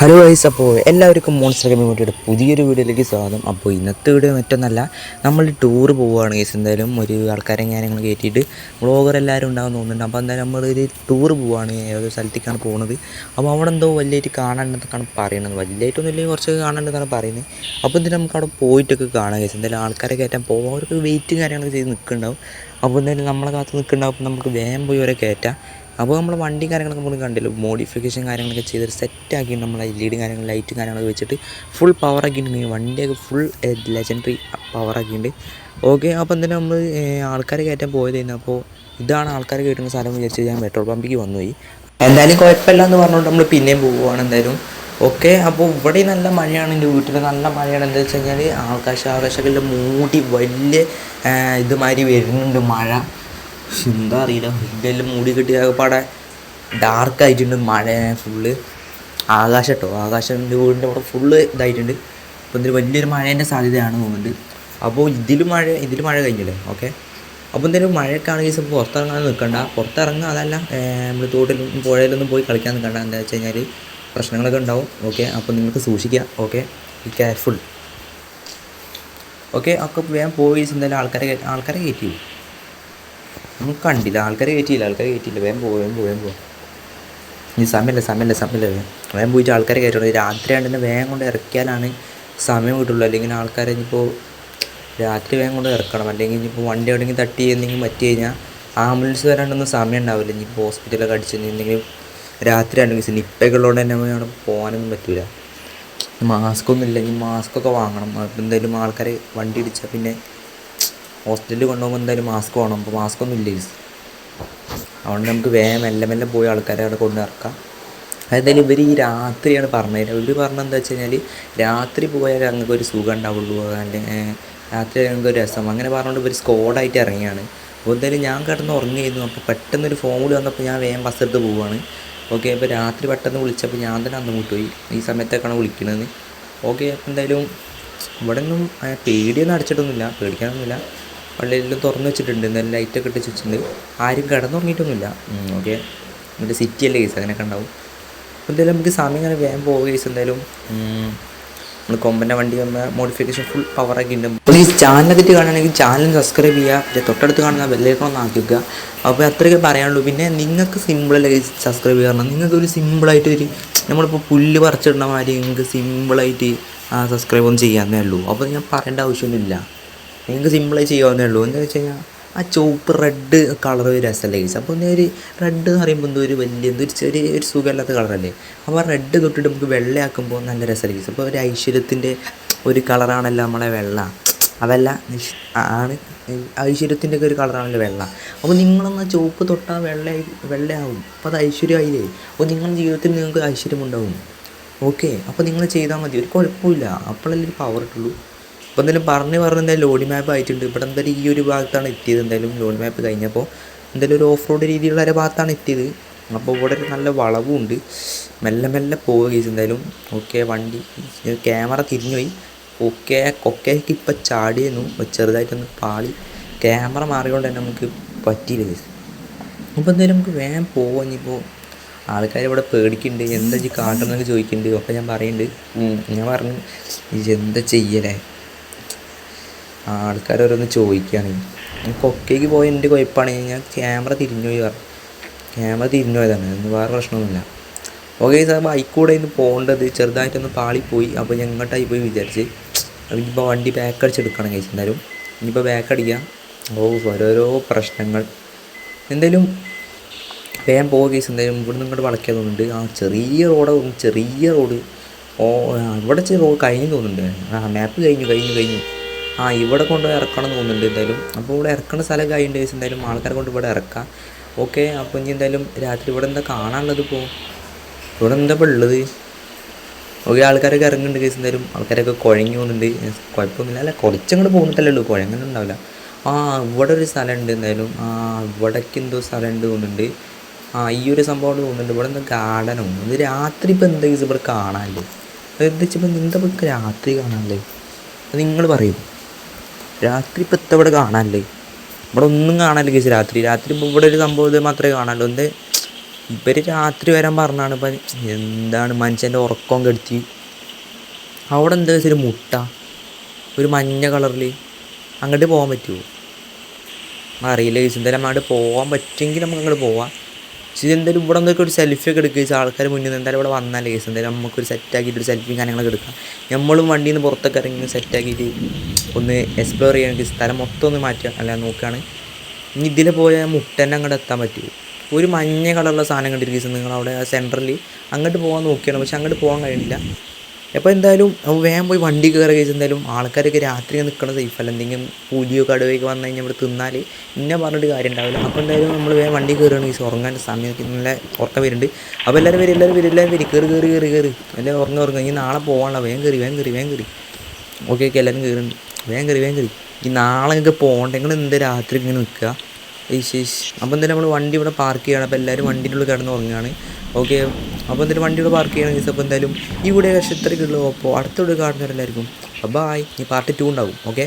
Hello guys അപ്പോൾ എല്ലാവർക്കും monster gaming കമ്മ്യൂണിറ്റിയുടെ പുതിയൊരു വീഡിയോയിലേക്ക് സ്വാഗതം. അപ്പോൾ ഇന്നത്തെ വീഡിയോ മറ്റൊന്നല്ല നമ്മൾ ടൂർ പോവുകയാണ് ഗൈസ് എന്തായാലും ഒരു ആൾക്കാരെ ഞാൻ ഞങ്ങൾ കയറ്റിയിട്ട് വ്ളോഗർ എല്ലാവരും ഉണ്ടാകും തോന്നുന്നുണ്ട്. അപ്പോൾ എന്തായാലും നമ്മളൊരു ടൂർ പോവുകയാണ് ഏതൊരു സ്ഥലത്തേക്കാണ് പോകുന്നത്. അപ്പോൾ അവിടെ എന്തോ വലിയായിട്ട് കാണാണ്ടെന്നൊക്കെയാണ് പറയുന്നത്. വലിയായിട്ടൊന്നും ഇല്ലെങ്കിൽ കുറച്ച് കാണാണ്ടെന്നാണ് പറയുന്നത്. അപ്പോൾ ഇതിന് നമുക്ക് അവിടെ പോയിട്ടൊക്കെ കാണാം ഗൈസ് എന്തായാലും ആൾക്കാരെ കയറ്റാൻ പോകുമ്പോൾ അവർക്ക് വെയിറ്റും കാര്യങ്ങളൊക്കെ ചെയ്ത് നിൽക്കുന്നുണ്ടാവും. അപ്പോൾ എന്തായാലും നമ്മളെ കാത്ത് നിൽക്കുന്നുണ്ടാവും. നമുക്ക് വേഗം പോയി അവരെ കയറ്റാം. അപ്പോൾ നമ്മൾ വണ്ടി കാര്യങ്ങളൊക്കെ നമ്മൾ കണ്ടില്ല? മോഡിഫിക്കേഷൻ കാര്യങ്ങളൊക്കെ ചെയ്തിട്ട് സെറ്റാക്കി നമ്മൾ എൽ ഇ ഡി കാര്യങ്ങൾ ലൈറ്റും കാര്യങ്ങളൊക്കെ വെച്ചിട്ട് ഫുൾ പവർ ആക്കിയിട്ടുണ്ട്. വണ്ടിയൊക്കെ ഫുൾ ലെജൻഡറി പവർ ആക്കിയിട്ടുണ്ട്. ഓക്കെ അപ്പോൾ എന്തിനാ നമ്മൾ ആൾക്കാർ കയറ്റാൻ പോയതായിരുന്നു. അപ്പോൾ ഇതാണ് ആൾക്കാർ കയറ്റുന്ന സ്ഥലം വിചാരിച്ച് ഞാൻ പെട്രോൾ പമ്പിലേക്ക് വന്നുപോയി. എന്തായാലും കുഴപ്പമില്ല എന്ന് പറഞ്ഞുകൊണ്ട് നമ്മൾ പിന്നെയും പോവുകയാണ് എന്തായാലും. ഓക്കെ അപ്പോൾ ഇവിടെ നല്ല മഴയാണ്. എന്റെ വീട്ടിൽ നല്ല മഴയാണ്. എന്താ വെച്ച് കഴിഞ്ഞാൽ ആകാശ ആകാശങ്ങളിൽ മൂടി വലിയ ഇതുമാതിരി വരുന്നുണ്ട് മഴ. എന്താ അറിയില്ല. ഇതെല്ലാം മൂടി കെട്ടി ആകെപ്പാടെ ഡാർക്ക് ആയിട്ടുണ്ട് മഴ ഫുള്ള് ആകാശം കേട്ടോ ആകാശം വീടിന്റെ അവിടെ ഫുള്ള് ഇതായിട്ടുണ്ട്. അപ്പോൾ ഇതിന് വലിയൊരു മഴേന്റെ സാധ്യതയാണ് തോന്നുന്നുണ്ട്. അപ്പോൾ ഇതിൽ മഴ ഇതിൽ മഴ കഴിഞ്ഞില്ലേ? ഓക്കെ അപ്പോൾ എന്തെങ്കിലും മഴയൊക്കെ ആണെങ്കിൽ ഇപ്പോൾ പുറത്തിറങ്ങാൻ നിൽക്കണ്ട. പുറത്തിറങ്ങുക അതല്ല നമ്മൾ തോട്ടിലും പുഴയിലൊന്നും പോയി കളിക്കാൻ നിൽക്കണ്ട. എന്താ വെച്ച് കഴിഞ്ഞാൽ പ്രശ്നങ്ങളൊക്കെ ഉണ്ടാവും. ഓക്കെ അപ്പോൾ നിങ്ങൾക്ക് സൂക്ഷിക്കുക. ഓക്കെ ബി കെയർഫുൾ ഓക്കെ ഒക്കെ വേഗം പോയി എന്തായാലും ആൾക്കാരെ ആൾക്കാരെ കയറ്റി നമുക്ക് കണ്ടില്ല. ആൾക്കാർ കയറ്റിയില്ല ആൾക്കാർ കയറ്റിയില്ല വേഗം പോകും വേഗം പോകും പോകും ഇനി സമയമില്ല സമയമില്ല സമയമില്ല. വേഗം പോയിട്ട് ആൾക്കാരെ കയറ്റണം. രാത്രി ആണ്ട് തന്നെ വേഗം കൊണ്ട് ഇറക്കിയാലാണ് സമയം കിട്ടുള്ളൂ. അല്ലെങ്കിൽ ആൾക്കാരെ ഇനിയിപ്പോൾ രാത്രി വേഗം കൊണ്ട് ഇറക്കണം. അല്ലെങ്കിൽ ഇനിയിപ്പോൾ വണ്ടി എവിടെയെങ്കിലും തട്ടി എന്തെങ്കിലും പറ്റി കഴിഞ്ഞാൽ ആംബുലൻസ് വരാണ്ടൊന്നും സമയം ഉണ്ടാവില്ല. ഇനിയിപ്പോൾ ഹോസ്പിറ്റലൊക്കെ അടിച്ച് എന്തെങ്കിലും രാത്രി ആണെങ്കിൽ നിപ്പൊക്കെ ഉള്ളതുകൊണ്ട് തന്നെ അവിടെ പോകാനൊന്നും പറ്റില്ല മാസ്ക് ഒന്നും ഇല്ലെങ്കിൽ മാസ്കൊക്കെ വാങ്ങണം. അപ്പോൾ എന്തായാലും ആൾക്കാരെ വണ്ടി ഇടിച്ചാൽ പിന്നെ ഹോസ്പിറ്റലിൽ കൊണ്ടുപോകുമ്പോൾ എന്തായാലും മാസ്ക് വേണം. അപ്പോൾ മാസ്ക് ഒന്നും ഇല്ല. അതുകൊണ്ട് നമുക്ക് വേഗം മെല്ലെ മെല്ലെ പോയി ആൾക്കാരെ അവിടെ കൊണ്ടു ഇറക്കാം അതായത് ഇവർ ഈ രാത്രിയാണ് പറഞ്ഞത്. ഇവർ പറഞ്ഞത് എന്താ വെച്ച് കഴിഞ്ഞാൽ രാത്രി പോയാൽ ഞങ്ങൾക്ക് ഒരു സുഖം ഉണ്ടാവുള്ളൂ. അല്ലെങ്കിൽ രാത്രി ഞങ്ങൾക്ക് ഒരു രസം. അങ്ങനെ പറഞ്ഞുകൊണ്ട് ഇവർ സ്കോഡായിട്ട് ഇറങ്ങിയാണ് അപ്പോൾ എന്തായാലും ഞാൻ കിടന്ന് ഉറങ്ങിയിരുന്നു അപ്പോൾ പെട്ടെന്നൊരു കൂടി വന്നപ്പോൾ ഞാൻ വേഗം ബസ് എടുത്ത് പോവുകയാണ്. ഓക്കെ അപ്പോൾ രാത്രി പെട്ടെന്ന് വിളിച്ചപ്പോൾ ഞാൻ തന്നെ അന്ന് പോയി. ഈ സമയത്തൊക്കെയാണ് വിളിക്കുന്നത് ഓക്കെ അപ്പോൾ എന്തായാലും ഇവിടെ ഒന്നും ആ, പേടിയൊന്നും അടച്ചിട്ടൊന്നുമില്ല. പേടിക്കാനൊന്നുമില്ല. പള്ളിയിലെല്ലാം തുറന്ന് വെച്ചിട്ടുണ്ട്. നല്ല ലൈറ്റൊക്കെ ഇട്ട് വെച്ചിട്ടുണ്ട്. ആരും കിടന്നുറങ്ങിയിട്ടൊന്നുമില്ല. ഓക്കെ എന്നിട്ട് സിറ്റി അല്ലേ കേസ് അങ്ങനെയൊക്കെ ഉണ്ടാവും. അപ്പോൾ എന്തായാലും നമുക്ക് സമയം ഇങ്ങനെ വേഗം പോകുക കേസ് എന്തായാലും. നമ്മൾ കൊമ്പന്റെ വണ്ടി വന്ന മോഡിഫിക്കേഷൻ ഫുൾ പവറൊക്കെ ഉണ്ട് അപ്പോൾ ഈ ചാനലിനെ ചാനലൊക്കെ കാണുകയാണെങ്കിൽ ചാനൽ സബ്സ്ക്രൈബ് ചെയ്യുക. പിന്നെ തൊട്ടടുത്ത് കാണുന്ന ബെല്ലേക്കണം ഒന്ന് ആക്കി വെക്കുക അപ്പോൾ അത്രയൊക്കെ പറയാനുള്ളൂ. പിന്നെ നിങ്ങൾക്ക് സിമ്പിളല്ലേ സബ്സ്ക്രൈബ് ചെയ്യണം നിങ്ങൾക്ക് ഒരു സിമ്പിളായിട്ട് ഒരു നമ്മളിപ്പോൾ പുല്ല് പറിച്ചിടുന്ന മാതിരി നിങ്ങൾക്ക് സിമ്പിളായിട്ട് സബ്സ്ക്രൈബ് ഒന്നും ചെയ്യാമെന്നേ ഉള്ളൂ. അപ്പോൾ ഞാൻ പറയേണ്ട ആവശ്യമൊന്നുമില്ല. നിങ്ങൾക്ക് സിമ്പിളായി ചെയ്യാവുന്നേ ഉള്ളൂ. എന്താ വെച്ച് കഴിഞ്ഞാൽ ആ ചുവപ്പ് റെഡ് കളർ ഒരു രസമല്ലേ ഗൈസ് അപ്പോൾ ഒരു റെഡ് എന്ന് പറയുമ്പോൾ എന്തോ ഒരു വലിയ എന്തോ ഒരു ചെറിയ ഒരു സുഖമില്ലാത്ത കളറല്ലേ അപ്പോൾ ആ റെഡ് തൊട്ടിട്ട് നമുക്ക് വെള്ളയാക്കുമ്പോൾ നല്ല രസമല്ലേ ഗൈസ് അപ്പോൾ ഒരു ഐശ്വര്യത്തിന്റെ ഒരു കളറാണല്ലോ നമ്മളെ വെള്ള. അതല്ല ആണ് ഐശ്വര്യത്തിന്റെ ഒക്കെ ഒരു കളറാണല്ലോ വെള്ള. അപ്പോൾ നിങ്ങളൊന്ന് ചുവപ്പ് തൊട്ടാൽ വെള്ളയായി വെള്ളയാവും. അപ്പോൾ അത് ഐശ്വര്യമായില്ലേ? അപ്പോൾ നിങ്ങളുടെ ജീവിതത്തിൽ നിങ്ങൾക്ക് ഐശ്വര്യമുണ്ടാവും. ഓക്കെ അപ്പോൾ നിങ്ങൾ ചെയ്താൽ മതി. ഒരു കുഴപ്പമില്ല അപ്പോഴല്ലേ ഒരു പവർ ഇട്ടുള്ളൂ. അപ്പോൾ എന്തായാലും പറഞ്ഞ് പറഞ്ഞ് എന്തായാലും ലോഡി മാപ്പ് ആയിട്ടുണ്ട്. ഇവിടെ എന്തായാലും ഈ ഒരു ഭാഗത്താണ് എത്തിയത്. എന്തായാലും ലോഡി മാപ്പ് കഴിഞ്ഞപ്പോൾ എന്തായാലും ഒരു ഓഫ് റോഡ് രീതിയിലുള്ള ഒരു ഭാഗത്താണ് എത്തിയത്. അപ്പോൾ ഇവിടെ ഒരു നല്ല വളവും ഉണ്ട്. മെല്ലെ മെല്ലെ പോവുക കേസ് എന്തായാലും ഓക്കെ വണ്ടി ക്യാമറ തിരിഞ്ഞുപോയി. ഓക്കെ കൊക്കയ്ക്ക് ഇപ്പം ചാടിയെന്നു. ചെറുതായിട്ടൊന്ന് പാളി. ക്യാമറ മാറിയോണ്ട് തന്നെ നമുക്ക് പറ്റിയില്ല കേസ് അപ്പോൾ എന്തായാലും നമുക്ക് വേഗം പോവാം ഇനിയിപ്പോൾ. ആൾക്കാർ ഇവിടെ പേടിക്കുന്നുണ്ട്. എന്താ ചെയ്യും കാട്ടണമെന്നൊക്കെ ചോദിക്കുന്നുണ്ട്. ഒക്കെ ഞാൻ പറയുന്നുണ്ട്. ഞാൻ പറഞ്ഞു "ഇജ്ജ് എന്താ ചെയ്യലേ? ആൾക്കാർ ഓരോന്ന് ചോദിക്കുകയാണ് ഞാൻ കൊക്കയ്ക്ക് പോയി എന്റെ കുഴപ്പമാണ് ഞാൻ ക്യാമറ തിരിഞ്ഞു പോയി പറഞ്ഞു. ക്യാമറ തിരിഞ്ഞു പോയതാണ്. വേറെ പ്രശ്നമൊന്നുമില്ല. ഓക്കെ സാർ ബൈക്കൂടെ ഇന്ന് പോകേണ്ടത് ചെറുതായിട്ടൊന്ന് പാളിപ്പോയി. അപ്പോൾ ഞാൻ ഇങ്ങോട്ടായി പോയി വിചാരിച്ച് ഇനിയിപ്പോൾ വണ്ടി ബാക്ക് അടിച്ചെടുക്കണം കഴിച്ചു എന്തായാലും ഇനിയിപ്പോൾ ബാക്ക് അടിക്കാം ഓ ഓരോരോ പ്രശ്നങ്ങൾ. എന്തായാലും വേഗം പോകുക കേസ്. എന്തായാലും ഇവിടുന്ന് ഇങ്ങോട്ട് വളയ്ക്കാൻ തോന്നുന്നുണ്ട്. ആ ചെറിയ റോഡ് ചെറിയ റോഡ്. ഓ ഇവിടെ റോഡ് കഴിഞ്ഞു തോന്നുന്നുണ്ട്. ആ മാപ്പ് കഴിഞ്ഞു കഴിഞ്ഞു കഴിഞ്ഞു. ആ ഇവിടെ കൊണ്ട് ഇറക്കണം എന്ന് തോന്നുന്നുണ്ട് എന്തായാലും. അപ്പോൾ ഇവിടെ ഇറക്കുന്ന സ്ഥലം കഴിഞ്ഞിട്ട് കേസ് എന്തായാലും ആൾക്കാരെ കൊണ്ട് ഇവിടെ ഇറക്കാം. ഓക്കെ അപ്പോൾ ഇനി എന്തായാലും രാത്രി ഇവിടെ എന്താ കാണാനുള്ളത് ഇപ്പോൾ ഇവിടെ എന്താ ഇപ്പോൾ ഉള്ളത്? ഓക്കെ ആൾക്കാരൊക്കെ ഇറങ്ങുന്നുണ്ട് കേസ് എന്തായാലും. ആൾക്കാരൊക്കെ കുഴങ്ങി പോകുന്നുണ്ട്. കുഴപ്പമൊന്നുമില്ല. അല്ല കുറച്ചങ്ങോട്ട് പോകുന്നിട്ടല്ലേ ഉള്ളൂ. കുഴങ്ങുന്നുണ്ടാവില്ല ഉണ്ടാവില്ല ആ ഇവിടെ ഒരു സ്ഥലമുണ്ട് എന്തായാലും. ആ ഇവിടേക്ക് എന്തോ സ്ഥലമുണ്ട് തോന്നുന്നുണ്ട്. ആ ഈ ഒരു സംഭവം തോന്നുന്നുണ്ട്. ഇവിടെ എന്താ ഗാർഡനോ ഇത് രാത്രി ഇപ്പോൾ എന്താ ഇവിടെ കാണാനില്ലേ എന്താ വെച്ചപ്പോൾ എന്താ രാത്രി കാണാനില്ലേ അത് നിങ്ങൾ പറയും. രാത്രി ഇപ്പം എത്ര ഇവിടെ കാണാനല്ലേ? ഇവിടെ ഒന്നും കാണാനില്ല കേസ് രാത്രി. രാത്രി ഇപ്പോൾ ഇവിടെ ഒരു സംഭവം ഇത് മാത്രമേ കാണാനുള്ളൂ. എന്ത്? ഇവർ രാത്രി വരാൻ പറഞ്ഞാണ് ഇപ്പം എന്താണ് മനുഷ്യന്റെ ഉറക്കം കെടുത്തി? അവിടെ എന്താ വെച്ചാൽ മുട്ട? ഒരു മഞ്ഞ കളറിൽ അങ്ങോട്ട് പോകാൻ പറ്റുമോ അറിയില്ല കേസ് എന്തായാലും അങ്ങോട്ട് പോകാൻ പറ്റുമെങ്കിൽ നമുക്ക് അങ്ങോട്ട് പോവാം. പക്ഷേ ഇതെന്തായാലും ഇവിടെ നിന്നൊക്കെ ഒരു സെൽഫി എടുക്കുക. എടുക്കുക ആൾക്കാർ മുന്നിൽ നിന്ന് എന്തായാലും ഇവിടെ വന്നാൽ കേസ് എന്തായാലും നമുക്കൊരു സെറ്റാക്കിയിട്ട് ഒരു സെൽഫിയും കാര്യങ്ങളൊക്കെ എടുക്കാം. നമ്മളും വണ്ടിയിൽ നിന്ന് പുറത്തൊക്കെ ഇറങ്ങി സെറ്റാക്കിയിട്ട് ഒന്ന് എക്സ്പ്ലോർ ചെയ്യണമെങ്കിൽ സ്ഥലം മൊത്തം ഒന്ന് മാറ്റുക അല്ല നോക്കുകയാണ് ഇനി ഇതിൽ പോയാൽ മുട്ടന്നെ അങ്ങോട്ട് എത്താൻ പറ്റുമോ ഒരു മഞ്ഞ കളറുള്ള സാധനം കണ്ടിരിക്കും നിങ്ങൾ അവിടെ സെന്ററിൽ അങ്ങോട്ട് പോകാൻ നോക്കിയാണ് പക്ഷെ അങ്ങോട്ട് പോകാൻ കഴിയില്ല അപ്പോൾ എന്തായാലും നമ്മൾ വേഗം പോയി വണ്ടി കയറി കഴിച്ച് എന്തായാലും ആൾക്കാരൊക്കെ രാത്രി നിൽക്കണ സേഫല്ല എന്തെങ്കിലും പുലിയോ കടുവയൊക്കെ വന്നു കഴിഞ്ഞാൽ ഇവിടെ തിന്നാൽ ഇന്ന പറഞ്ഞിട്ട് കാര്യം ഉണ്ടാവില്ല അപ്പോൾ എന്തായാലും നമ്മൾ വേഗം വണ്ടി കയറുകയാണ് ഈ ഉറങ്ങാൻ സമയമൊക്കെ നല്ല ഉറക്കം വരുന്നുണ്ട്. അപ്പോൾ എല്ലാവരും വരും എല്ലാവരും വരും എല്ലാവരും വരും. കയറി കയറി കയറി കയറി എല്ലാവരും ഉറങ്ങി ഉറങ്ങി. ഇനി നാളെ പോകാനുള്ള വേഗം കയറി വേഗം കയറി വേഗം കയറി ഓക്കെ ഓക്കെ എല്ലാവരും കയറുന്നുണ്ട് വേഗം കയറി വേഗം കയറി ഈ നാളെ നിങ്ങൾക്ക് പോകണ്ടെങ്കിൽ എന്ത് രാത്രി ഇങ്ങനെ നിൽക്കുക ഈശേഷ് അപ്പോൾ എന്തായാലും നമ്മൾ വണ്ടി ഇവിടെ പാർക്ക് ചെയ്യണം. അപ്പോൾ എല്ലാവരും വണ്ടിന്റെ ഉള്ളിൽ കിടന്ന് ഉറങ്ങുകയാണ്. ഓക്കെ അപ്പോൾ എന്തായാലും വണ്ടി ഇവിടെ പാർക്ക് ചെയ്യണം ഗീസ് അപ്പോൾ എന്തായാലും ഈ കഷ്ടം ഇത്രയ്ക്കുള്ളൂ അപ്പോൾ അടുത്തോട് കാണുന്നവരെല്ലാവർക്കും. അപ്പോൾ ബായ് ഈ പാർട്ട് ടു ഉണ്ടാവും. ഓക്കെ